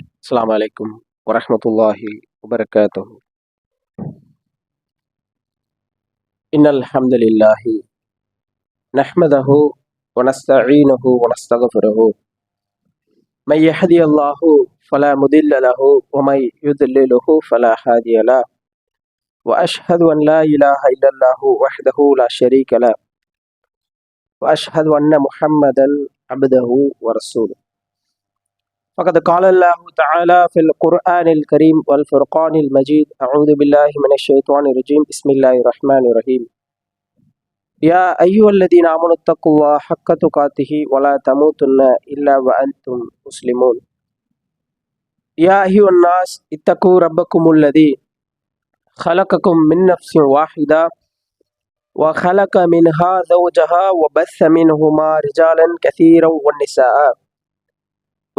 السلام عليكم ورحمة الله وبركاته. إن الحمد لله نحمده ونستعينه ونستغفره. من يهدي الله فلا مضل له ومن يضلله فلا هادي له. وأشهد أن لا إله إلا الله وحده لا شريك له. وأشهد أن محمدا عبده ورسوله. فقد قال الله تعالى في القرآن الكريم والفرقان المجيد أعوذ بالله من الشيطان الرجيم بسم الله الرحمن الرحيم. يا أيها الذين آمنوا اتقوا الله حق تقاته ولا تموتن إلا وأنتم مسلمون. يا أيها الناس اتقوا ربكم الذي خلقكم من نفس واحدة وخلق منها زوجها وبث منهما رجالا كثيرا والنساء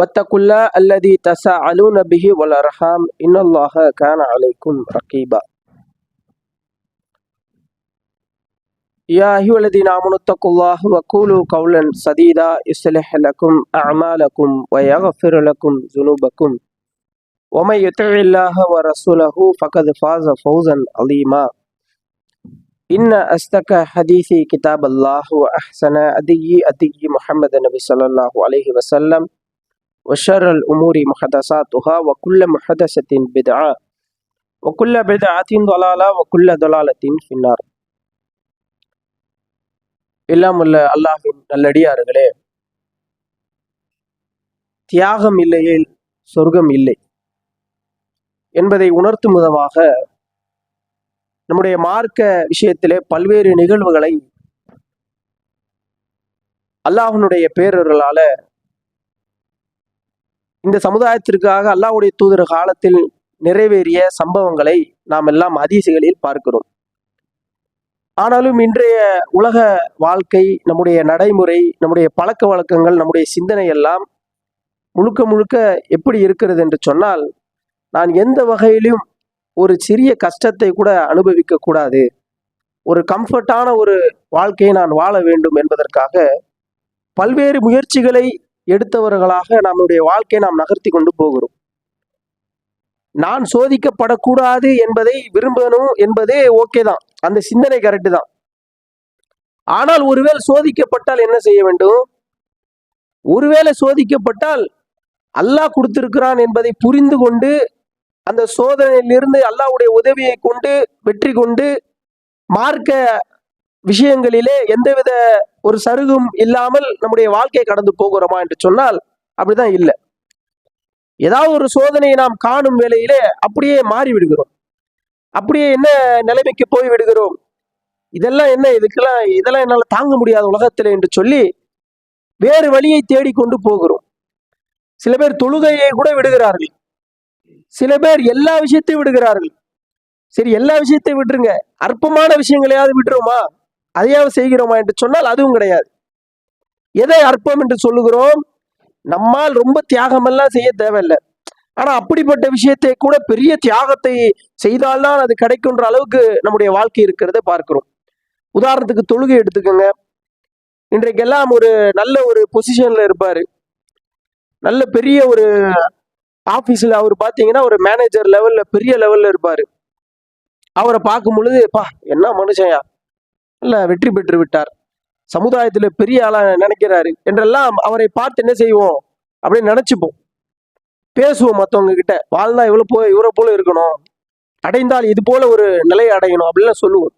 واتقوا الله الذي تساءلون به والأرحام إن الله كان عليكم رقيبا. يا أيها الذين آمنوا اتقوا الله وقولوا قولا سديدا. يصلح لكم أعمالكم ويغفر لكم ذنوبكم. ومن يطع الله ورسوله فقد فاز فوزا عظيما. إن أصدق حديث كتاب الله وأحسن أدي أدي محمد النبي صلى الله عليه وسلم. وشر الأمور محدثاتها وكل محدثة بدعة وكل بدعة ضلالة وكل ضلالة في النار எல்லாம் உள்ள அல்லாஹின் நல்லடியார்களே தியாகம் இல்லையே சொர்க்கம் இல்லை என்பதை உணர்த்தும் விதமாக நம்முடைய மார்க்க விஷயத்திலே பல்வேறு நிகழ்வுகளை அல்லாஹனுடைய பேரர்களால இந்த சமுதாயத்திற்காக அல்லாஹ்வுடைய தூதர் காலத்தில் நிறைவேறிய சம்பவங்களை நாம் எல்லாம் அதிசைகளில் பார்க்கிறோம். ஆனாலும் இன்றைய உலக வாழ்க்கை நம்முடைய நடைமுறை நம்முடைய பழக்க வழக்கங்கள் நம்முடைய சிந்தனை எல்லாம் முழுக்க முழுக்க எப்படி இருக்கிறது என்று சொன்னால் நான் எந்த வகையிலும் ஒரு சிறிய கஷ்டத்தை கூட அனுபவிக்க கூடாது. ஒரு கம்ஃபர்டான ஒரு வாழ்க்கையை நான் வாழ வேண்டும் என்பதற்காக பல்வேறு முயற்சிகளை எடுத்தவர்களாக நம்முடைய வாழ்க்கையை நாம் நகர்த்தி கொண்டு போகிறோம். நான் சோதிக்கப்படக்கூடாது என்பதை விரும்பணும் என்பதே ஓகே தான். அந்த சிந்தனை கரெக்டு தான். ஆனால் ஒருவேளை சோதிக்கப்பட்டால் என்ன செய்ய வேண்டும்? ஒருவேளை சோதிக்கப்பட்டால் அல்லாஹ் கொடுத்திருக்கிறான் என்பதை புரிந்து கொண்டு அந்த சோதனையிலிருந்து அல்லாஹ்வுடைய உதவியை கொண்டு வெற்றி கொண்டு மார்க்க விஷயங்களிலே எந்தவித ஒரு சருகும் இல்லாமல் நம்முடைய வாழ்க்கையை கடந்து போகிறோமா என்று சொன்னால் அப்படிதான் இல்லை. ஏதாவது ஒரு சோதனையை நாம் காணும் வேளையிலே அப்படியே மாறி விடுகிறோம் அப்படியே என்ன நிலைமைக்கு போய் விடுகிறோம் இதெல்லாம் என்ன? இதுக்கெல்லாம் இதெல்லாம் என்னால் தாங்க முடியாத உலகத்தில் என்று சொல்லி வேறு வழியை தேடிக்கொண்டு போகிறோம். சில பேர் தொழுகையை கூட விடுகிறார்கள். சில பேர் எல்லா விஷயத்தையும் விடுகிறார்கள். சரி எல்லா விஷயத்தையும் விட்டுருங்க. அற்பமான விஷயங்களையாவது விட்டுருமா அதையாவது செய்கிறோமா என்று சொன்னால் அதுவும் கிடையாது. எதை அற்பம் என்று சொல்லுகிறோம்? நம்மால் ரொம்ப தியாகமெல்லாம் செய்ய தேவையில்லை. ஆனா அப்படிப்பட்ட விஷயத்தை கூட பெரிய தியாகத்தை செய்தால்தான் அது கிடைக்குன்ற அளவுக்கு நம்முடைய வாழ்க்கை இருக்கிறத பார்க்கிறோம். உதாரணத்துக்கு தொழுகை எடுத்துக்கோங்க. இன்றைக்கெல்லாம் ஒரு நல்ல ஒரு பொசிஷன்ல இருப்பாரு. நல்ல பெரிய ஒரு ஆஃபீஸில் அவர் பார்த்தீங்கன்னா ஒரு மேனேஜர் லெவலில் பெரிய லெவலில் இருப்பார். அவரை பார்க்கும் பொழுது பா என்ன மனுஷன்யா இல்ல வெற்றி பெற்று விட்டார். சமுதாயத்துல பெரிய ஆளா நினைக்கிறாரு. என்றெல்லாம் அவரை பார்த்து என்ன செய்வோம்? அப்படின்னு நினச்சிப்போம். பேசுவோம் மற்றவங்க கிட்ட. வாழ்ந்தா இவ்வளோ போய் இவரை போல இருக்கணும். அடைந்தால் இது போல ஒரு நிலையை அடையணும் அப்படின்லாம் சொல்லுவோம்.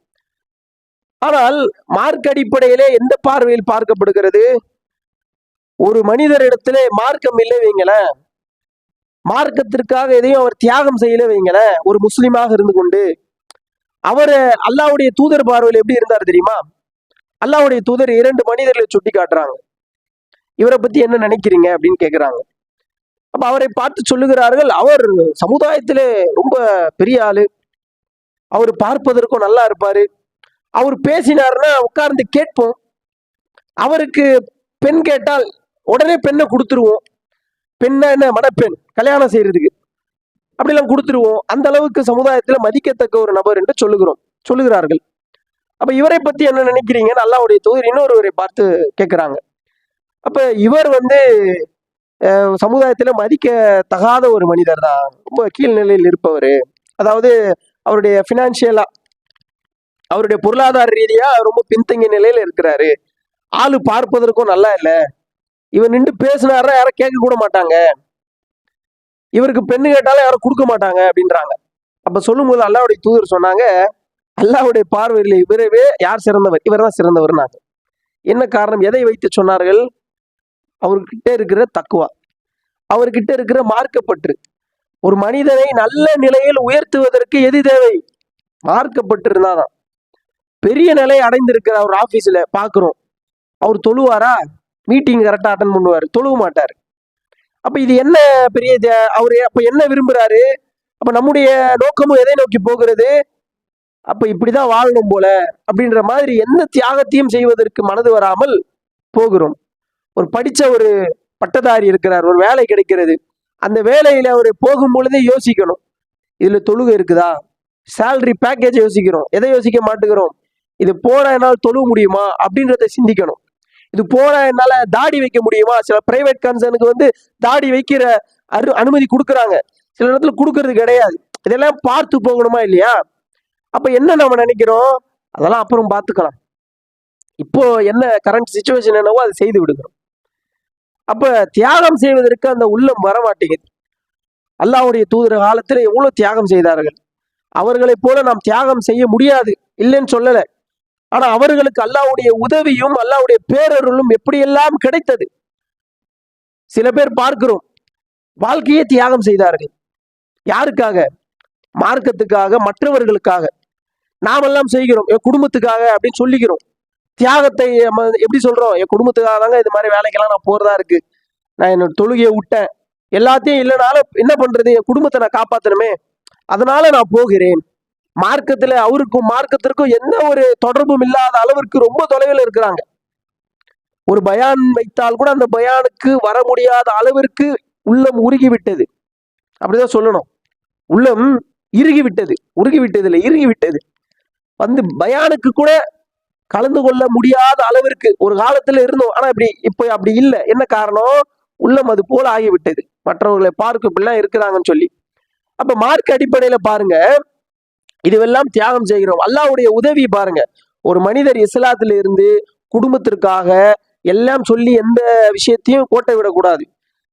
ஆனால் மார்க் அடிப்படையிலே எந்த பார்வையில் பார்க்கப்படுகிறது? ஒரு மனிதரிடத்திலே மார்க்கம் இல்லை வைங்களேன். மார்க்கத்திற்காக எதையும் அவர் தியாகம் செய்யல வைங்களேன். ஒரு முஸ்லீமாக இருந்து கொண்டு அவர் அல்லாவுடைய தூதர் பார்வையில் எப்படி இருந்தார் தெரியுமா? அல்லாவுடைய தூதர் இரண்டு மனிதர்களை சுட்டி காட்டுறாங்க. இவரை பத்தி என்ன நினைக்கிறீங்க அப்படின்னு கேட்குறாங்க அப்ப அவரை பார்த்து சொல்லுகிறார்கள் அவர் சமுதாயத்திலே ரொம்ப பெரிய ஆளு. அவர் பார்ப்பதற்கும் நல்லா இருப்பாரு. அவர் பேசினார்னா உட்கார்ந்து கேட்போம். அவருக்கு பெண் கேட்டால் உடனே பெண்ணை கொடுத்துருவோம். பெண்ணா என்ன? மணப்பெண். கல்யாணம் செய்யறதுக்கு. அப்படிலாம் கொடுத்துருவோம். அந்த அளவுக்கு சமுதாயத்தில் மதிக்கத்தக்க ஒரு நபர் என்று சொல்லுகிறோம். சொல்லுகிறார்கள். அப்ப இவரை பத்தி என்ன நினைக்கிறீங்கன்னு அல்லாவுடைய தூதர் இன்னொருவரை பார்த்து கேட்கிறாங்க. அப்ப இவர் வந்து சமுதாயத்தில் சமுதாயத்துல மதிக்க தகாத ஒரு மனிதர் தான். ரொம்ப கீழ்நிலையில் இருப்பவர். அதாவது அவருடைய ஃபினான்ஷியலாக அவருடைய பொருளாதார ரீதியா ரொம்ப பின்தங்கிய நிலையில இருக்கிறாரு. ஆளு பார்ப்பதற்கும் நல்லா இல்லை. இவர் நின்று பேசினாரா யாரும் கேட்க கூட மாட்டாங்க. இவருக்கு பெண்ணு கேட்டாலும் யாரும் கொடுக்க மாட்டாங்க அப்படின்றாங்க. அப்ப சொல்லும்போது அல்லாவுடைய தூதர் சொன்னாங்க அல்லாவுடைய பார்வையில் இவரவே யார் சிறந்தவர்? இவர் தான் சிறந்தவர்னாங்க. என்ன காரணம்? எதை வைத்து சொன்னார்கள்? அவர்கிட்ட இருக்கிற தக்குவா. அவர்கிட்ட இருக்கிற மார்க்கப்பற்று. ஒரு மனிதனை நல்ல நிலையில் உயர்த்துவதற்கு எது தேவை? மார்க்கப்பட்டிருந்தாதான் பெரிய நிலை அடைந்திருக்கிற அவர் ஆஃபீஸில் பார்க்குறோம் அவர் தொழுவாரா? மீட்டிங் கரெக்டாக அட்டன் பண்ணுவார். தொழுவ மாட்டார். அப்ப இது என்ன பெரிய தே- அவரு அப்ப என்ன விரும்புறாரு? அப்ப நம்முடைய நோக்கமும் எதை நோக்கி போகிறது? அப்ப இப்படிதான் வாழணும் போல அப்படின்ற மாதிரி எந்த தியாகத்தையும் செய்வதற்கு மனது வராமல் போகிறோம். ஒரு படிச்ச ஒரு பட்டதாரி இருக்கிறார் ஒரு வேலை கிடைக்கிறது. அந்த வேலையில அவர் போகும் பொழுதே யோசிக்கணும். இதுல தொழுகை இருக்குதா? சேலரி பேக்கேஜ் யோசிக்கிறோம். எதை யோசிக்க மாட்டுக்கிறோம் இது போனால் தொழுக முடியுமா? அப்படின்றத சிந்திக்கணும். இது போனா என்னால தாடி வைக்க முடியுமா? சில பிரைவேட் கன்சர்னுக்கு வந்து தாடி வைக்கிற அரு அனுமதி கொடுக்குறாங்க. சில இடத்துல கொடுக்கறது கிடையாது. இதெல்லாம் பார்த்து போகணுமா இல்லையா? அப்ப என்ன நம்ம நினைக்கிறோம்? அதெல்லாம் அப்புறம் பார்த்துக்கலாம். இப்போ என்ன கரண்ட் சுச்சுவேஷன் என்னவோ அதை செய்து விடுகிறோம். அப்ப தியாகம் செய்வதற்கு அந்த உள்ளம் வர மாட்டேங்குது அல்லாவுடைய தூதர் காலத்துல எவ்வளவு தியாகம் செய்தார்கள்? அவர்களைப் போல நாம் தியாகம் செய்ய முடியாது. இல்லைன்னு சொல்லலை. ஆனா அவர்களுக்கு அல்லாவுடைய உதவியும் அல்லாவுடைய பேரருளும் எப்படியெல்லாம் கிடைத்தது? சில பேர் பார்க்கிறோம். வாழ்க்கையே தியாகம் செய்தார்கள். யாருக்காக? மார்க்கத்துக்காக மற்றவர்களுக்காக. நாமெல்லாம் செய்கிறோம். என் குடும்பத்துக்காக அப்படின்னு சொல்லிக்கிறோம். தியாகத்தை எப்படி சொல்றோம்? என் குடும்பத்துக்காக தாங்க இது மாதிரி வேலைக்கெல்லாம் நான் போறதா இருக்கு. நான் என்னோட தொழுகையை விட்டேன். எல்லாத்தையும் இல்லைனாலும் என்ன பண்றது? என் குடும்பத்தை நான் காப்பாத்தணுமே. அதனால நான் போகிறேன். மார்க்கத்துல அவருக்கும் மார்க்கத்திற்கும் எந்த ஒரு தொடர்பும் இல்லாத அளவிற்கு ரொம்ப தொலைவில் இருக்கிறாங்க. ஒரு பயான் வைத்தால் கூட அந்த பயானுக்கு வர முடியாத அளவிற்கு உள்ளம் உருகி விட்டது அப்படிதான் சொல்லணும். உள்ளம் இறுகி விட்டது உருகி விட்டது இல்லை இறுகி விட்டது வந்து பயானுக்கு கூட கலந்து கொள்ள முடியாத அளவிற்கு ஒரு காலத்துல இருந்தோம். ஆனா இப்படி இப்போ அப்படி இல்லை. என்ன காரணம்? உள்ளம் அது போல ஆகிவிட்டது. மற்றவர்களை பார்க்க இப்படிலாம் இருக்கிறாங்கன்னு சொல்லி. அப்ப மார்க் அடிப்படையில பாருங்க. இதுவெல்லாம் தியாகம் செய்கிறோம். அல்லாவுடைய உதவி பாருங்க. ஒரு மனிதர் இஸ்லாத்துல இருந்து குடும்பத்திற்காக எல்லாம் சொல்லி எந்த விஷயத்தையும் கோட்டை விடக்கூடாது.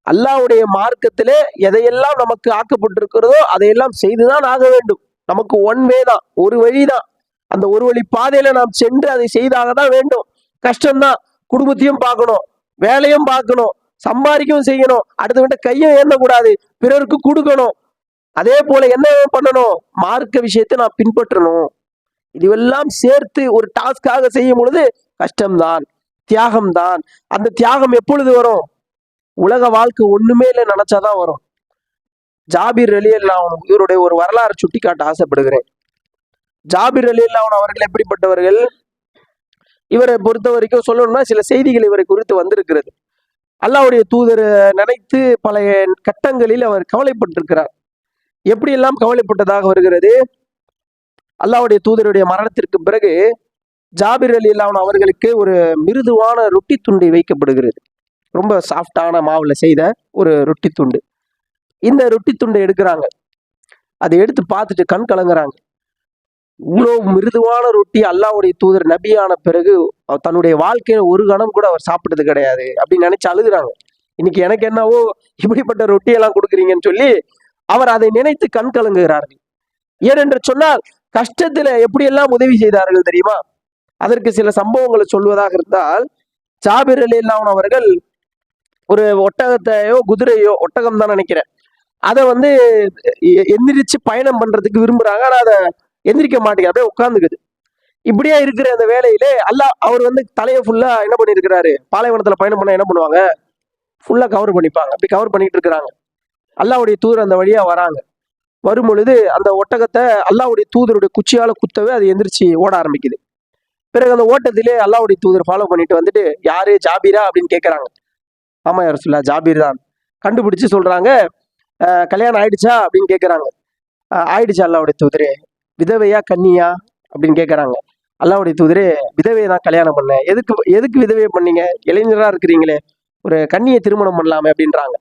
அல்லாவுடைய மார்க்கத்திலே எதையெல்லாம் நமக்கு ஆக்கப்பட்டிருக்கிறதோ அதையெல்லாம் செய்துதான் ஆக வேண்டும். நமக்கு ஒன் வே தான் ஒரு வழிதான் அந்த ஒரு வழி பாதையில நாம் சென்று அதை செய்தாக தான் வேண்டும். கஷ்டம்தான் குடும்பத்தையும் பார்க்கணும் வேலையும் பார்க்கணும் சம்பாதிக்கவும் செய்யணும் அடுத்தவன்ட்ட கையும் ஏந்தக்கூடாது பிறருக்கு கொடுக்கணும். அதே போல என்ன பண்ணணும்? மார்க்க விஷயத்தை நான் பின்பற்றணும். இதுவெல்லாம் சேர்த்து ஒரு டாஸ்காக செய்யும் பொழுது கஷ்டம்தான் தியாகம்தான். அந்த தியாகம் எப்பொழுது வரும்? உலக வாழ்க்கை ஒண்ணுமே இல்லை நினைச்சாதான் வரும். ஜாபிர் அலி அல்லாவும் இவருடைய ஒரு வரலாறு சுட்டி காட்ட ஆசைப்படுகிறேன். ஜாபிர் அலி அல்லாவும் அவர்கள் எப்படிப்பட்டவர்கள்? இவரை பொறுத்த வரைக்கும் சொல்லணும்னா சில செய்திகள் இவரை குறித்து வந்திருக்கிறது. அல்லாஹ்வுடைய தூதர் நினைத்து பல கட்டங்களில் அவர் கவலைப்பட்டிருக்கிறார். எப்படியெல்லாம் கவலைப்பட்டதாக வருகிறது? அல்லாவுடைய தூதருடைய மரணத்திற்கு பிறகு ஜாபிர் அலி அல்லாஹ் அவர்களுக்கு ஒரு மிருதுவான ரொட்டி துண்டு வைக்கப்படுகிறது. ரொம்ப சாஃப்டான மாவில் செய்த ஒரு ரொட்டி துண்டு. இந்த ரொட்டி துண்டை எடுக்கிறாங்க. அதை எடுத்து பார்த்துட்டு கண் கலங்குறாங்க. இவ்வளோ மிருதுவான ரொட்டி அல்லாவுடைய தூதர் நபியான பிறகு அவர் தன்னுடைய வாழ்க்கையில ஒரு கணம் கூட அவர் சாப்பிட்டது கிடையாது அப்படின்னு நினைச்சு அழுகுறாங்க. இன்னைக்கு எனக்கு என்னவோ இப்படிப்பட்ட ரொட்டியெல்லாம் கொடுக்குறீங்கன்னு சொல்லி அவர் அதை நினைத்து கண் கலங்குகிறார்கள். ஏனென்று சொன்னால் கஷ்டத்துல எப்படியெல்லாம் உதவி செய்தார்கள் தெரியுமா? அதற்கு சில சம்பவங்களை சொல்வதாக இருந்தால் ஜாபிர் அலி இல்லாமன் அவர்கள் ஒரு ஒட்டகத்தையோ குதிரையோ ஒட்டகம் தான் நினைக்கிறேன். அதை வந்து எ- எந்திரிச்சு பயணம் பண்றதுக்கு விரும்புறாங்க. ஆனா அதை எந்திரிக்க மாட்டேங்குது. அப்படியே உட்காந்துக்குது இப்படியே இருக்கிற அந்த வேலையிலே அல்லா அவர் வந்து தலையை ஃபுல்லா என்ன பண்ணியிருக்கிறாரு? பாலைவனத்துல பயணம் பண்ண என்ன பண்ணுவாங்க? ஃபுல்லா கவர் பண்ணிப்பாங்க. அப்படி கவர் பண்ணிட்டு இருக்கிறாங்க. அல்லாவுடைய தூதர் அந்த வழியாக வராங்க. வரும் பொழுது அந்த ஒட்டகத்தை அல்லாவுடைய தூதருடைய குச்சியால் குத்தவே அது எந்திரிச்சு ஓட ஆரம்பிக்குது. பிறகு அந்த ஓட்டத்திலே அல்லாவுடைய தூதர் ஃபாலோ பண்ணிட்டு வந்துட்டு யாரு? ஜாபீரா? அப்படின்னு கேட்குறாங்க ஆமா யார் சொல்லா ஜாபீர் தான். கண்டுபிடிச்சு சொல்றாங்க கல்யாணம் ஆயிடுச்சா? அப்படின்னு கேட்குறாங்க ஆயிடுச்சா ஆயிடுச்சு தூதரு. விதவையா கன்னியா? அப்படின்னு கேட்குறாங்க அல்லாவுடைய தூதரு விதவையை தான் கல்யாணம் பண்ணேன் எதுக்கு எதுக்கு விதவையை பண்ணீங்க? இளைஞராக இருக்கிறீங்களே. ஒரு கண்ணியை திருமணம் பண்ணலாமே அப்படின்றாங்க.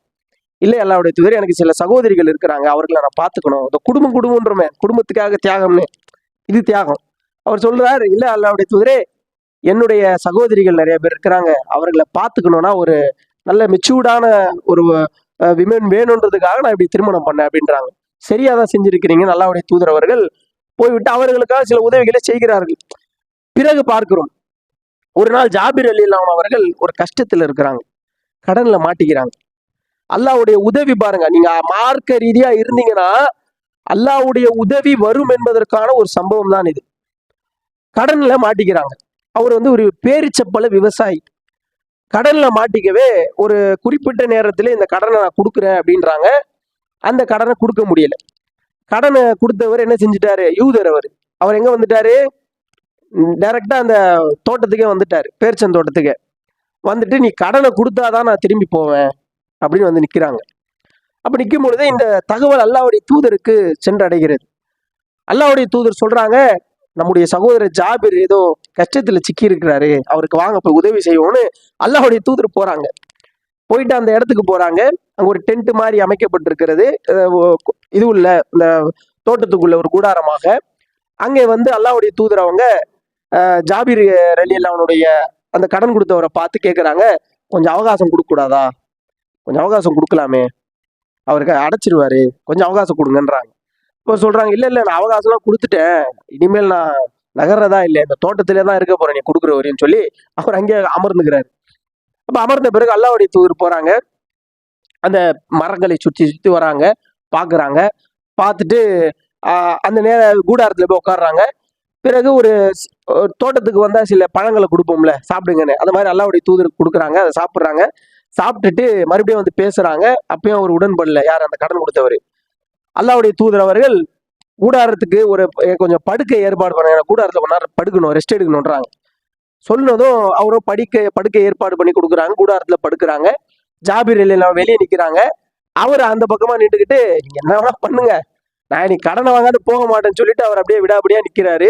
இல்லை அல்லாவுடைய தூதர் எனக்கு சில சகோதரிகள் இருக்கிறாங்க அவர்களை நான் பார்த்துக்கணும். இந்த குடும்பம் குடும்பம்ன்றமே குடும்பத்துக்காக தியாகம்னு. இது தியாகம். அவர் சொல்றாரு இல்லை அல்லாவுடைய தூதரே என்னுடைய சகோதரிகள் நிறைய பேர் இருக்கிறாங்க அவர்களை பார்த்துக்கணும்னா ஒரு நல்ல மெச்சூர்டான ஒரு விமன் வேணுன்றதுக்காக நான் இப்படி திருமணம் பண்ணேன் அப்படின்றாங்க. சரியா தான் செஞ்சிருக்கிறீங்க நல்லாவுடைய தூதரவர்கள் போய்விட்டு அவர்களுக்காக சில உதவிகளை செய்கிறார்கள். பிறகு பார்க்கிறோம் ஒரு நாள் ஜாபிர் அலி அல்லாஹ் அவர்கள் ஒரு கஷ்டத்தில் இருக்கிறாங்க கடனில் மாட்டிக்கிறாங்க. அல்லாவுடைய உதவி பாருங்க. நீங்க மார்க்க ரீதியா இருந்தீங்கன்னா அல்லாவுடைய உதவி வரும் என்பதற்கான ஒரு சம்பவம் தான் இது. கடன்ல மாட்டிக்கிறாங்க. அவர் வந்து ஒரு பேரிச்சப்பல விவசாயி. கடன்ல மாட்டிக்கவே ஒரு குறிப்பிட்ட நேரத்துல இந்த கடனை நான் கொடுக்குறேன் அப்படின்றாங்க. அந்த கடனை கொடுக்க முடியல. கடனை கொடுத்தவர் என்ன செஞ்சிட்டாரு? யூதர் அவர். அவர் எங்க வந்துட்டாரு? டைரக்டா அந்த தோட்டத்துக்கே வந்துட்டாரு. பேர்ச்சன் தோட்டத்துக்கு. வந்துட்டு நீ கடனை கொடுத்தாதான் நான் திரும்பி போவேன். அப்படின்னு வந்து நிற்கிறாங்க அப்போ நிற்கும் பொழுது இந்த தகவல் அல்லாவுடைய தூதருக்கு சென்றடைகிறது. அல்லாவுடைய தூதர் சொல்கிறாங்க நம்முடைய சகோதரர் ஜாபிர் ஏதோ கஷ்டத்தில் சிக்கி இருக்கிறாரு அவருக்கு வாங்க போய் உதவி செய்வோம்னு அல்லாவுடைய தூதர் போகிறாங்க போயிட்டு அந்த இடத்துக்கு போகிறாங்க அங்கே ஒரு டென்ட் மாதிரி அமைக்கப்பட்டிருக்கிறது. இது உள்ள இந்த தோட்டத்துக்குள்ள ஒரு கூடாரமாக. அங்கே வந்து அல்லாவுடைய தூதர் அவங்க ஜாபிர் ரலி அவனுடைய அந்த கடன் கொடுத்தவரை பார்த்து கேட்குறாங்க கொஞ்சம் அவகாசம் கொடுக்கக்கூடாதா? கொஞ்சம் அவகாசம் கொடுக்கலாமே. அவருக்கு அடைச்சிருவாரு. கொஞ்சம் அவகாசம் கொடுங்கன்றாங்க. இப்போ சொல்கிறாங்க இல்லை இல்லை நான் அவகாசம்லாம் கொடுத்துட்டேன். இனிமேல் நான் நகர்றதா இல்லை. இந்த தோட்டத்திலே தான் இருக்க போகிறேன் நீ கொடுக்குற வரையும் சொல்லி அவர் அங்கே அமர்ந்துக்கிறாரு. அப்போ அமர்ந்த பிறகு அல்லாவுடைய தூர் போகிறாங்க அந்த மரங்களை சுற்றி சுற்றி வராங்க. பார்க்குறாங்க பார்த்துட்டு அந்த நேர கூடாரத்தில் போய் உட்காடுறாங்க பிறகு ஒரு தோட்டத்துக்கு வந்தால் சில பழங்களை கொடுப்போம்ல. சாப்பிடுங்கன்னு. அந்த மாதிரி அல்லாவுடைய தூதருக்கு கொடுக்குறாங்க. அதை சாப்பிட்றாங்க. சாப்பிட்டுட்டு மறுபடியும் வந்து பேசுறாங்க. அப்பயும் அவர் உடன்படல. யார் அந்த கடன் கொடுத்தவர்? அல்லாவுடைய தூதர் அவர்கள் கூடாரத்துக்கு ஒரு கொஞ்சம் படுக்கை ஏற்பாடு பண்ணுங்க கூடாரத்தில் கொஞ்ச நேரம் படுக்கணும் ரெஸ்ட் எடுக்கணுன்றாங்க சொன்னதும் அவரும் படிக்க படுக்கை ஏற்பாடு பண்ணி கொடுக்குறாங்க. கூடாரத்தில் படுக்கிறாங்க. ஜாபீர் எல்லாம் வெளியே நிற்கிறாங்க அவர் அந்த பக்கமாக நின்றுக்கிட்டு நீங்கள் என்ன வேணா பண்ணுங்க. நான் நீ கடனை வாங்காது போக மாட்டேன்னு சொல்லிட்டு அவர் அப்படியே விடாபடியாக நிற்கிறாரு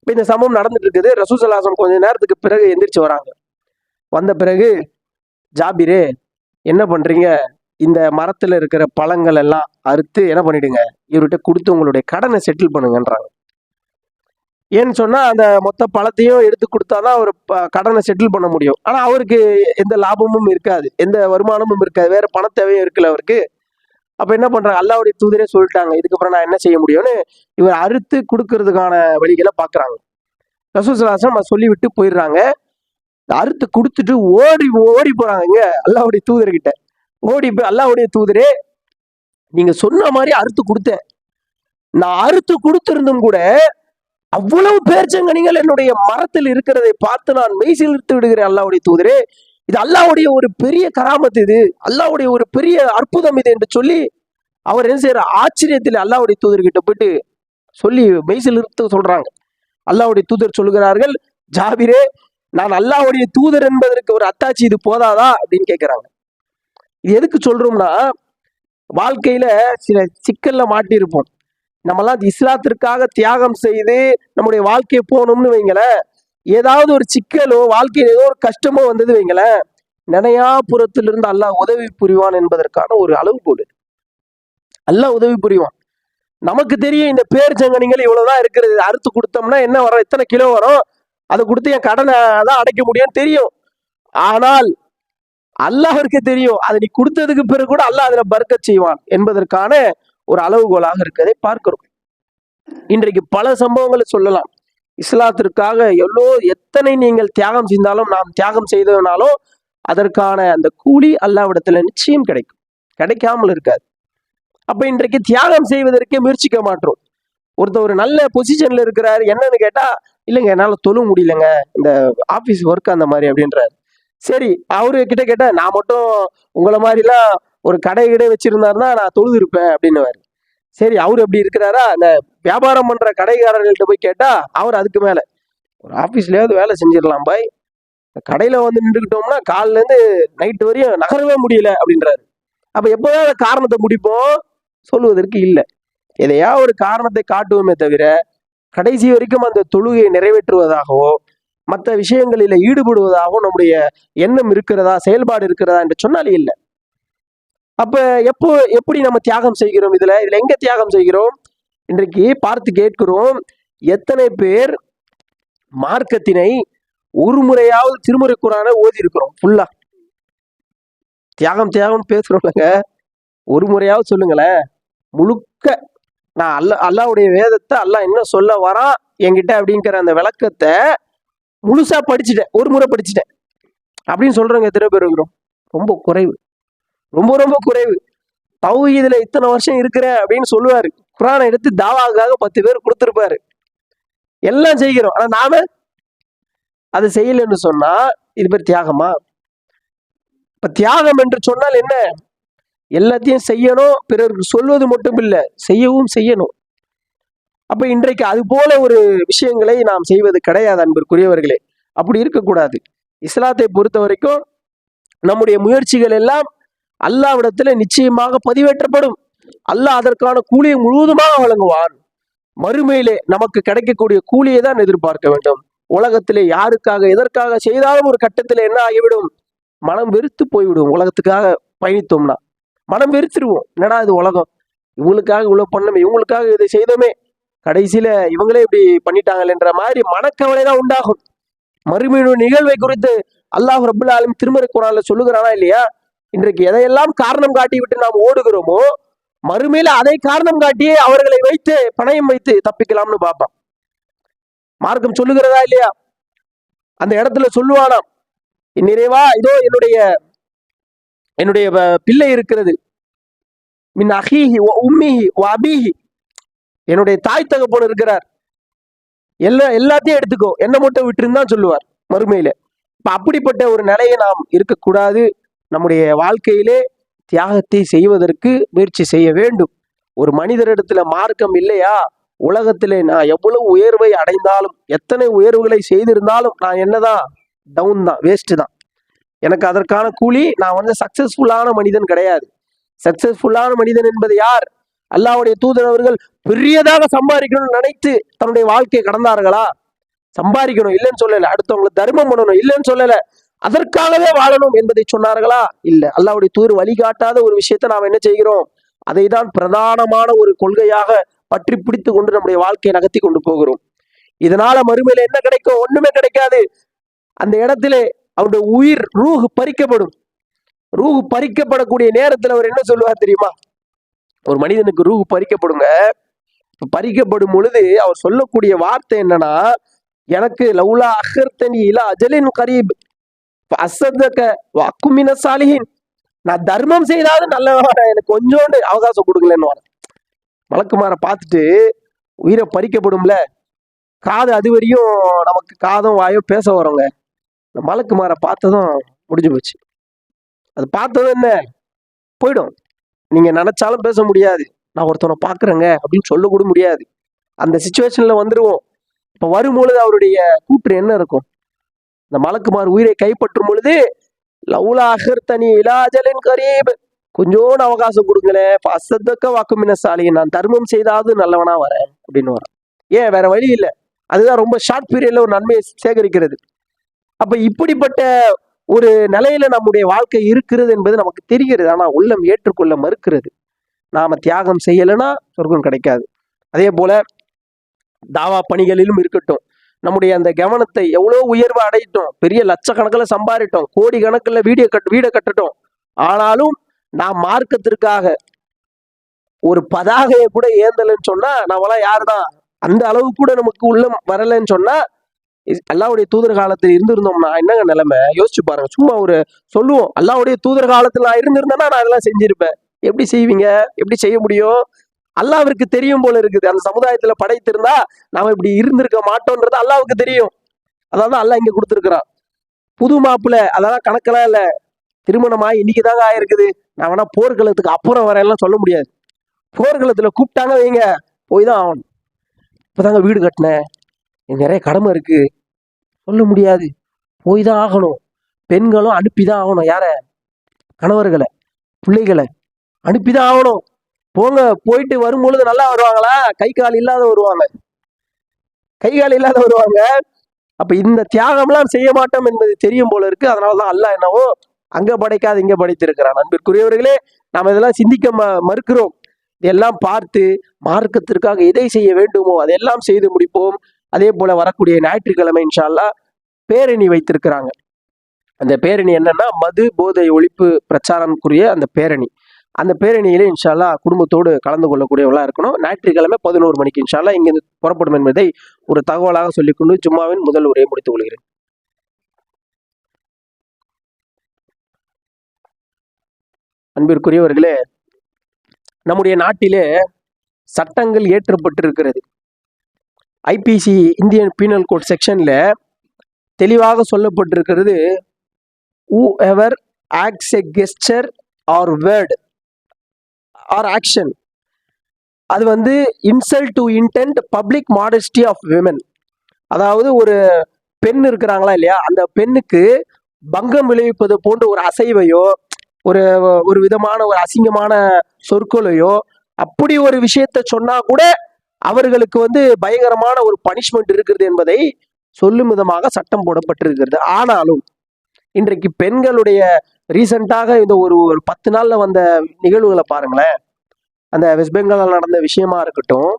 இப்போ இந்த சம்பவம் நடந்துட்டு இருக்குது. ரசூசலாசம் கொஞ்ச நேரத்துக்கு பிறகு எந்திரிச்சு வராங்க. வந்த பிறகு ஜாபிரு என்ன பண்ணுறீங்க இந்த மரத்தில் இருக்கிற பழங்கள் எல்லாம் அறுத்து என்ன பண்ணிடுங்க? இவர்கிட்ட கொடுத்து உங்களுடைய கடனை செட்டில் பண்ணுங்கன்றாங்க. ஏன்னு சொன்னால் அந்த மொத்த பழத்தையும் எடுத்து கொடுத்தாதான் அவர் ப- கடனை செட்டில் பண்ண முடியும். ஆனால் அவருக்கு எந்த லாபமும் இருக்காது. எந்த வருமானமும் இருக்காது. வேற பண தேவையும் இருக்குல்ல அவருக்கு. அப்போ என்ன பண்ணுறாங்க அல்லாவுடைய தூதரே சொல்லிட்டாங்க இதுக்கப்புறம் நான் என்ன செய்ய முடியும்னு? இவர் அறுத்து கொடுக்கறதுக்கான வழிகளை பார்க்குறாங்க. ரசூசலாசம் சொல்லிவிட்டு போயிடுறாங்க. அறுத்து கொடுத்துட்டு ஓடி ஓடி போறாங்க அல்லாவுடைய தூதர்கிட்ட. ஓடி போய் அல்லாவுடைய தூதரே நீங்க சொன்ன மாதிரி அறுத்து கொடுத்தேன். நான் அறுத்து கொடுத்திருந்தும் கூட அவ்வளவு பேர்ச்சங்கனிகள் என்னுடைய மரத்தில் இருக்கிறதை பார்த்து நான் மெய்சிலிர்த்து விடுகிறேன் அல்லாவுடைய தூதரே. இது அல்லாவுடைய ஒரு பெரிய கராமத்து இது. அல்லாவுடைய ஒரு பெரிய அற்புதம் இது என்று சொல்லி அவர் என்ன செய்யற ஆச்சரியத்தில் அல்லாவுடைய தூதர்கிட்ட போயிட்டு சொல்லி மெய்சிலிர்த்து சொல்றாங்க. அல்லாவுடைய தூதர் சொல்லுகிறார்கள் ஜாபிரே நான் அல்லாவுடைய தூதர் என்பதற்கு ஒரு அத்தாச்சி இது போதாதா அப்படின்னு கேட்குறாங்க இது எதுக்கு சொல்றோம்னா வாழ்க்கையில சில சிக்கல்ல மாட்டியிருப்போம். நம்மலாம் இஸ்லாத்திற்காக தியாகம் செய்து நம்முடைய வாழ்க்கையை போகணும்னு வைங்களேன் ஏதாவது ஒரு சிக்கலோ வாழ்க்கையில் ஏதோ ஒரு கஷ்டமோ வந்தது வைங்களேன் நினையாபுரத்திலிருந்து அல்லாஹ் உதவி புரிவான் என்பதற்கான ஒரு அளவுகோல் இது. அல்லாஹ் உதவி புரிவான். நமக்கு தெரியும் இந்த பேர் சங்கனிகள் இவ்வளவுதான் இருக்கிறது அறுத்து கொடுத்தோம்னா என்ன வரும்? எத்தனை கிலோ வரும்? அதை கொடுத்து என் கடனை தான் அடைக்க முடியும்னு தெரியும். ஆனால் அல்லாஹருக்கு தெரியும். அதை நீ கொடுத்ததுக்கு பிறகு கூட அல்லாஹ் அதுல பறக்க செய்வான் என்பதற்கான ஒரு அளவுகோலாக இருக்கிறதை பார்க்கிறோம். இன்றைக்கு பல சம்பவங்களை சொல்லலாம். இஸ்லாத்திற்காக எவ்வளோ எத்தனை நீங்கள் தியாகம் செய்தாலும் நாம் தியாகம் செய்ததுனாலும் அதற்கான அந்த கூலி அல்லாவிடத்துல நிச்சயம் கிடைக்கும். கிடைக்காமல் இருக்காது. அப்ப இன்றைக்கு தியாகம் செய்வதற்கே முயற்சிக்க மாட்டோம். ஒருத்தர் ஒரு நல்ல பொசிஷன்ல இருக்கிறாரு. என்னன்னு கேட்டா இல்லைங்க என்னால் தொழ முடியலங்க. இந்த ஆஃபீஸ் ஒர்க் அந்த மாதிரி அப்படின்றாரு. சரி அவரு கிட்ட கேட்டா நான் மட்டும் உங்களை மாதிரிலாம் ஒரு கடை கடை வச்சிருந்தாருன்னா நான் தொழுது இருப்பேன் அப்படின்னுவாரு. சரி அவர் எப்படி இருக்கிறாரா? அந்த வியாபாரம் பண்ற கடைக்காரர்கள்ட்ட போய் கேட்டா அவர் அதுக்கு மேல. ஒரு ஆஃபீஸ்லயாவது வேலை செஞ்சிடலாம் பாய். கடையில வந்து நின்றுக்கிட்டோம்னா காலில இருந்து நைட்டு வரையும் நகரவே முடியல அப்படின்றாரு. அப்ப எப்போதான் காரணத்தை முடிப்போம். சொல்லுவதற்கு இல்லை. எதையா ஒரு காரணத்தை காட்டுவோமே தவிர கடைசி வரைக்கும் அந்த தொழுகையை நிறைவேற்றுவதாகவோ மற்ற விஷயங்களில் ஈடுபடுவதாகவும் நம்முடைய எண்ணம் இருக்கிறதா செயல்பாடு இருக்கிறதா என்று சொன்னாலே இல்லை. அப்ப எப்போ எப்படி நம்ம தியாகம் செய்கிறோம் இதுல? இதுல எங்க தியாகம் செய்கிறோம்? இன்றைக்கு பார்த்து கேட்கிறோம் எத்தனை பேர் மார்க்கத்தினை ஒரு முறையாவது திருமுறை குரான ஓதி இருக்கிறோம் ஃபுல்லா தியாகம் தியாகம் பேசுறோம்லங்க. ஒரு முறையாவது சொல்லுங்களேன். முழுக்க நான் அல்ல அல்லாவுடைய வேதத்தை அல்லாஹ் என்ன சொல்ல வரான் என்கிட்ட அப்படிங்கிற அந்த விளக்கத்தை முழுசா படிச்சுட்டேன். ஒரு முறை படிச்சுட்டேன். அப்படின்னு சொல்றவங்க எத்தனை பேர் இருக்கிறோம் ரொம்ப குறைவு. ரொம்ப ரொம்ப குறைவு. தவு இதில் இத்தனை வருஷம் இருக்கிறேன் அப்படின்னு சொல்லுவாரு. குரானை எடுத்து தாவாக்காக பத்து பேர் கொடுத்துருப்பாரு. எல்லாம் செய்கிறோம். ஆனா நாம அதை செய்யலைன்னு சொன்னா இது பேர் தியாகமா? இப்ப தியாகம் என்று சொன்னால் என்ன? எல்லாத்தையும் செய்யணும். பிறருக்கு சொல்வது மட்டும் இல்லை செய்யவும் செய்யணும். அப்ப இன்றைக்கு அது போல ஒரு விஷயங்களை நாம் செய்வது கிடையாது அன்பிற்குரியவர்களே. அப்படி இருக்கக்கூடாது. இஸ்லாத்தை பொறுத்த வரைக்கும் நம்முடைய முயற்சிகள் எல்லாம் அல்லாவிடத்துல நிச்சயமாக பதிவேற்றப்படும். அல்லாஹ் அதற்கான கூலியை முழுவதுமாக வழங்குவான். மறுமையிலே நமக்கு கிடைக்கக்கூடிய கூலியை தான் எதிர்பார்க்க வேண்டும். உலகத்திலே யாருக்காக எதற்காக செய்தாலும் ஒரு கட்டத்தில் என்ன ஆகிவிடும்? மனம் வெறுத்து போய்விடும். உலகத்துக்காக பயணித்தோம்னா. மனம் வெறுத்துருவோம். என்னடா இது உலகம்? இவங்களுக்காக இவ்வளோ பண்ணமே இவங்களுக்காக இதை செய்தோமே. கடைசியில இவங்களே இப்படி பண்ணிட்டாங்கன்ற மாதிரி மனக்கவலை தான் உண்டாகும். மறுமையினுடைய நிகழ்வை குறித்து அல்லாஹ் ரபுல் ஆலம் திருமறை குரான்ல சொல்லுகிறானா இல்லையா? இன்றைக்கு எதையெல்லாம் காரணம் காட்டி விட்டு நாம் ஓடுகிறோமோ மறுமையில அதை காரணம் காட்டியே அவர்களை வைத்து பணயம் வைத்து தப்பிக்கலாம்னு பார்ப்பான். மார்க்கம் சொல்லுகிறதா இல்லையா? அந்த இடத்துல சொல்லுவானாம் நிறைவா இதோ என்னுடைய என்னுடைய வ- பிள்ளை இருக்கிறது. மின் அஹீஹி ஓ உம்மிஹி ஓ அபீஹி. என்னுடைய தாய் தகப்பன் இருக்கிறார். எல்லா எல்லாத்தையும் எடுத்துக்கோ. என்ன மட்டும் விட்டுருந்தான் சொல்லுவார் மறுமையில. இப்ப அப்படிப்பட்ட ஒரு நிலையை நாம் இருக்கக்கூடாது. நம்முடைய வாழ்க்கையிலே தியாகத்தை செய்வதற்கு முயற்சி செய்ய வேண்டும். ஒரு மனிதரிடத்துல மார்க்கம் இல்லையா? உலகத்திலே நான் எவ்வளவு உயர்வை அடைந்தாலும் எத்தனை உயர்வுகளை செய்திருந்தாலும் நான் என்னதான்? டவுன் தான் வேஸ்ட் தான். எனக்கு அதற்கான கூலி நான் வந்து சக்சஸ்ஃபுல்லான மனிதன் கிடையாது. சக்சஸ்ஃபுல்லான மனிதன் என்பது யார்? அல்லாவுடைய தூதர் அவர்கள் பெரியதாக சம்பாதிக்கணும்னு நினைத்து தன்னுடைய வாழ்க்கையை கடந்தார்களா? சம்பாதிக்கணும் இல்லைன்னு சொல்லல. அடுத்தவங்களுக்கு தர்மம் பண்ணணும் இல்லைன்னு சொல்லல. அதற்காகவே வாழணும் என்பதை சொன்னார்களா? இல்ல. அல்லாவுடைய தூர் வழிகாட்டாத ஒரு விஷயத்தை நாம் என்ன செய்கிறோம்? அதை தான் பிரதானமான ஒரு கொள்கையாக பற்றி பிடித்து கொண்டு நம்முடைய வாழ்க்கையை நகர்த்தி கொண்டு போகிறோம். இதனால மறுமையில என்ன கிடைக்கும்? ஒண்ணுமே கிடைக்காது. அந்த இடத்திலே அவருடைய உயிர் ரூஹ் பறிக்கப்படும். ரூஹ் பறிக்கப்படக்கூடிய நேரத்தில் அவர் என்ன சொல்லுவார் தெரியுமா? ஒரு மனிதனுக்கு ரூஹ் பறிக்கப்படுங்க. பறிக்கப்படும் பொழுது அவர் சொல்லக்கூடிய வார்த்தை என்னன்னா எனக்கு லவ்லா அஹர்தனி இலா அஜலின் கரீப். அசதக்க வக்குமின சாலிஹின். நான் தர்மம் செய்தாவது நல்லவன். எனக்கு கொஞ்சோண்டு அவகாசம் கொடுக்கலன்னு மலக்குமாரை பார்த்துட்டு உயிரை பறிக்கப்படும்ல? காது அது வரையும் நமக்கு காதும் வாயும் பேச வரோங்க. இந்த மலக்குமாரை பார்த்ததும் முடிஞ்சு போச்சு. அது பார்த்ததும் என்ன? போயிடும். நீங்கள் நினச்சாலும் பேச முடியாது. நான் ஒருத்தவனை பார்க்குறேங்க அப்படின்னு சொல்லக்கூட முடியாது. அந்த சுச்சுவேஷனில் வந்துடுவோம் இப்போ வரும்பொழுது அவருடைய கூற்று என்ன இருக்கும்? இந்த மலக்குமார் உயிரை கைப்பற்றும் பொழுது லவ்லா அகர் தனி இலாஜலின் கரீப். கொஞ்சோண்டு அவகாசம் கொடுங்களேன் அசத்தக்க வாக்குமின சாலையை நான் தர்மம் செய்தாவது நல்லவனா வரேன். அப்படின்னு வரேன். ஏன்? வேற வழி இல்லை. அதுதான் ரொம்ப ஷார்ட் பீரியட்ல ஒரு நன்மையை சேகரிக்கிறது. அப்ப இப்படிப்பட்ட ஒரு நிலையில நம்முடைய வாழ்க்கை இருக்கிறது என்பது நமக்கு தெரிகிறது. ஆனா உள்ளம் ஏற்றுக்கொள்ள மறுக்கிறது. நாம தியாகம் செய்யலைன்னா சொர்க்கம் கிடைக்காது. அதே போல தாவா பணிகளிலும் இருக்கட்டும். நம்முடைய அந்த கவனத்தை எவ்வளோ உயர்வு அடையிட்டோம். பெரிய லட்சக்கணக்கில் சம்பாதிட்டோம் கோடி கணக்கில் வீடியோ கட் வீடை கட்டட்டும். ஆனாலும் நாம் மார்க்கத்திற்காக ஒரு பதாகையை கூட ஏந்தலைன்னு சொன்னா நம்மளாம் யாருதான்? அந்த அளவு கூட நமக்கு உள்ள வரலைன்னு சொன்னா அல்லாவுடைய தூதர் காலத்தில் இருந்திருந்தோம்னா என்னங்க நிலைமை? யோசிச்சு பாருங்க. சும்மா ஒரு சொல்லுவோம். அல்லாவுடைய தூதர் காலத்தில் நான் இருந்திருந்தேன்னா நான் அதெல்லாம் செஞ்சிருப்பேன். எப்படி செய்வீங்க? எப்படி செய்ய முடியும்? அல்லாவிற்கு தெரியும் போல இருக்குது. அந்த சமுதாயத்துல படைத்திருந்தா நாம இப்படி இருந்திருக்க மாட்டோன்றது அல்லாவுக்கு தெரியும். அதான் அல்லாஹ் இங்க கொடுத்துருக்குறான். புது மாப்பிள்ள அதெல்லாம் கணக்கெல்லாம் இல்ல. திருமணமாகி இன்னைக்கு தாங்க ஆயிருக்குது. நான் வேணா போர்க்களத்துக்கு அப்புறம் வரையெல்லாம் சொல்ல முடியாது. போர்க்களத்துல கூப்பிட்டாங்க வைங்க. போய் தான் ஆகணும். இப்பதாங்க வீடு கட்டினேன். நிறைய கடமை இருக்கு. சொல்ல முடியாது. போய் தான் ஆகணும். பெண்களும் அனுப்பி தான் ஆகணும். யார? கணவர்களை பிள்ளைகளை அனுப்பி தான் ஆகணும். போங்க போயிட்டு வரும்பொழுது நல்லா வருவாங்களா? கை கால் இல்லாத வருவாங்க. கை கால் இல்லாத வருவாங்க. அப்ப இந்த தியாகம்லாம் செய்ய மாட்டோம் என்பது தெரியும் போல இருக்கு. அதனாலதான் அல்ல என்னவோ அங்க படைக்காது இங்க படைத்திருக்கிறான். நண்பிற்குரியவர்களே நாம் இதெல்லாம் சிந்திக்க ம மறுக்கிறோம். இதெல்லாம் பார்த்து மார்க்கத்திற்காக எதை செய்ய வேண்டுமோ அதெல்லாம் செய்து முடிப்போம். அதே போல் வரக்கூடிய ஞாயிற்றுக்கிழமை இன்ஷால்லா பேரணி வைத்திருக்கிறாங்க. அந்த பேரணி என்னன்னா மது போதை ஒழிப்பு பிரச்சாரம்க்குரிய அந்த பேரணி. அந்த பேரணியிலே இன்ஷால்லா குடும்பத்தோடு கலந்து கொள்ளக்கூடியவங்களா இருக்கணும். ஞாயிற்றுக்கிழமை பதினோரு மணிக்கு இன்ஷால்லா இங்கிருந்து புறப்படும் என்பதை ஒரு தகவலாக சொல்லிக்கொண்டு ஜும்மாவின் முதல் உரையை முடித்துக் கொள்கிறேன். அன்பிற்குரியவர்களே நம்முடைய நாட்டிலே சட்டங்கள் ஏற்றப்பட்டிருக்கிறது. ஐபிசி இந்தியன் பீனல் கோட் செக்ஷனில் தெளிவாக சொல்லப்பட்டிருக்கிறது whoever acts a gesture or word or action அது வந்து insult to intend public modesty of women அதாவது ஒரு பெண் இருக்கிறாங்களா இல்லையா? அந்த பெண்ணுக்கு பங்கம் விளைவிப்பது போன்ற ஒரு அசைவையோ ஒரு ஒரு விதமான ஒரு அசிங்கமான சொற்களையோ அப்படி ஒரு விஷயத்த சொன்னா கூட அவர்களுக்கு வந்து பயங்கரமான ஒரு பனிஷ்மெண்ட் இருக்கிறது என்பதை சொல்லும் விதமாக சட்டம் போடப்பட்டிருக்கிறது. ஆனாலும் இன்றைக்கு பெண்களுடைய ரீசண்டாக இந்த ஒரு ஒரு பத்து நாளில் வந்த நிகழ்வுகளை பாருங்களேன். அந்த வெஸ்ட் பெங்காலில் நடந்த விஷயமா இருக்கட்டும்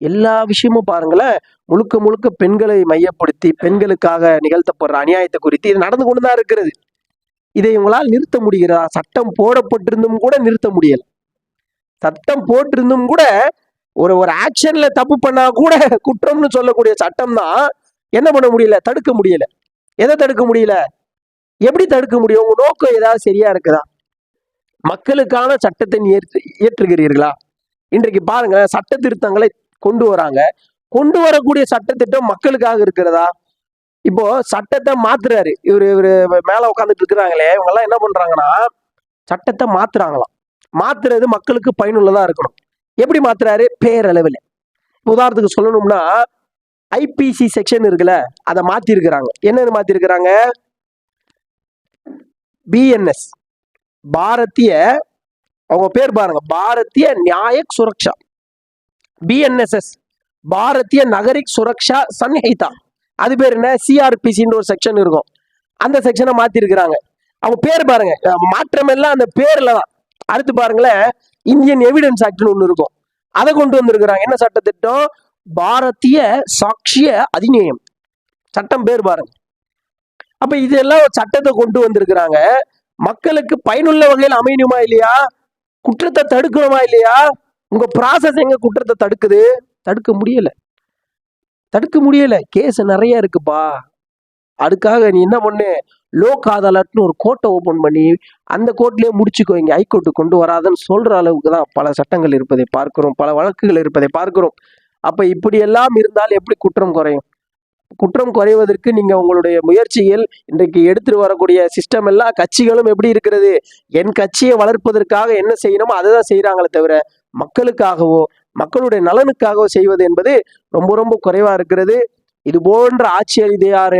எல்லா விஷயமும் பாருங்களேன். முழுக்க முழுக்க பெண்களை மையப்படுத்தி பெண்களுக்காக நிகழ்த்தப்படுற அநியாயத்தை குறித்து இது நடந்து கொண்டு தான் இருக்கிறது. இதை இவங்களால் நிறுத்த முடிகிறதா? சட்டம் போடப்பட்டிருந்தும் கூட நிறுத்த முடியல. சட்டம் போட்டிருந்தும் கூட ஒரு ஒரு ஆக்ஷன்ல தப்பு பண்ணா கூட குற்றம்னு சொல்லக்கூடிய சட்டம் தான் என்ன பண்ண முடியல? தடுக்க முடியல. எதை தடுக்க முடியல? எப்படி தடுக்க முடியும்? உங்க நோக்கம் ஏதாவது சரியா இருக்குதா? மக்களுக்கான சட்டத்தை ஏற்று இயற்றுகிறீர்களா இன்றைக்கு பாருங்க சட்ட திருத்தங்களை கொண்டு வராங்க. கொண்டு வரக்கூடிய சட்டத்திட்டம் மக்களுக்காக இருக்கிறதா? இப்போ சட்டத்தை மாத்துறாரு. இவரு இவரு மேல உட்காந்துட்டு இருக்கிறாங்களே இவங்க எல்லாம் என்ன பண்றாங்கன்னா சட்டத்தை மாத்துறாங்களாம். மாத்துறது மக்களுக்கு பயனுள்ளதா இருக்கணும். எப்படி மாத்துறாரு? பேரளவில். உதாரணத்துக்கு சொல்லணும்னா ஐபிசி செக்ஷன் இருக்குல்ல அதை மாத்திருக்கிறாங்க. என்னன்னு மாத்திருக்கிறாங்க? பிஎன்எஸ் பாரதிய அவங்க பேர் பாருங்க. பாரதிய நியாயக் சுரக்ஷா. பிஎன்எஸ்எஸ் பாரதிய நகரிக் சுரக்ஷா சன்ஹிதா. அது பேர் என்ன? சிஆர்பிசின்னு ஒரு செக்ஷன் இருக்கும். அந்த செக்ஷனை மாத்திருக்கிறாங்க. அவங்க பேர் பாருங்க. அஹ் மாற்றம் எல்லாம் அந்த பேர்ல தான். அடுத்து பாருங்களேன். இந்தியன் எவிடன்ஸ் ஆக்ட்னு ஒன்று இருக்கும். அதை கொண்டு வந்திருக்கிறாங்க. என்ன சட்டத்திட்டம்? பாரதிய சாட்சிய அதிநியம். சட்டம் பேர் பாருங்க அப்ப இதெல்லாம் சட்டத்தை கொண்டு வந்திருக்கிறாங்க. மக்களுக்கு பயனுள்ள வகையில் அமையணுமா இல்லையா? குற்றத்தை தடுக்கணுமா இல்லையா? உங்க ப்ராசஸ் எங்க குற்றத்தை தடுக்குது? தடுக்க முடியல. தடுக்க முடியல. கேஸ் நிறைய இருக்குப்பா. அதுக்காக நீ என்ன பண்ணு? லோக் அதாலத்னு ஒரு கோர்ட்டை ஓப்பன் பண்ணி அந்த கோர்ட்லேயே முடிச்சுக்கோ இங்க ஹைகோர்ட்டு கொண்டு வராதுன்னு சொல்கிற அளவுக்கு தான் பல சட்டங்கள் இருப்பதை பார்க்கிறோம் பல வழக்குகள் இருப்பதை பார்க்கிறோம். அப்போ இப்படி எல்லாம் இருந்தால் எப்படி குற்றம் குறையும்? குற்றம் குறைவதற்கு நீங்கள் உங்களுடைய முயற்சிகள் இன்றைக்கு எடுத்துட்டு வரக்கூடிய சிஸ்டம் எல்லா கட்சிகளும் எப்படி இருக்கிறது? என் கட்சியை வளர்ப்பதற்காக என்ன செய்யணுமோ அதை தான் செய்கிறாங்களே தவிர மக்களுக்காகவோ மக்களுடைய நலனுக்காகவோ செய்வது என்பது ரொம்ப ரொம்ப குறைவாக இருக்கிறது. இது போன்ற ஆட்சி அதிகார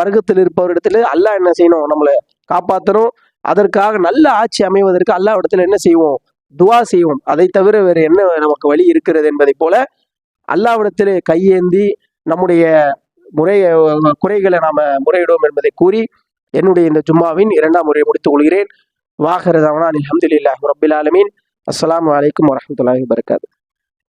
வர்க்கத்தில் இருப்பவரிடத்தில் அல்லாஹ் என்ன செய்யணும்? நம்மளை காப்பாற்றணும் அதற்காக நல்ல ஆட்சி அமைவதற்கு அல்லாஹ் இடத்துல என்ன செய்வோம்? துவா செய்வோம். அதை தவிர வேறு என்ன நமக்கு வழி இருக்கிறது என்பதை போல அல்லாவிடத்தில் கையேந்தி நம்முடைய முறைய குறைகளை நாம முறையிடுவோம் என்பதை கூறி என்னுடைய இந்த ஜும்மாவின் இரண்டாம் முறையை முடித்துக் கொள்கிறேன். வாகரதாவனா அலமதுல்லாஹ் ரபில் ஆலமீன். அஸ்லாம் அலைக்கும் வரமத்துல வபரகாத்து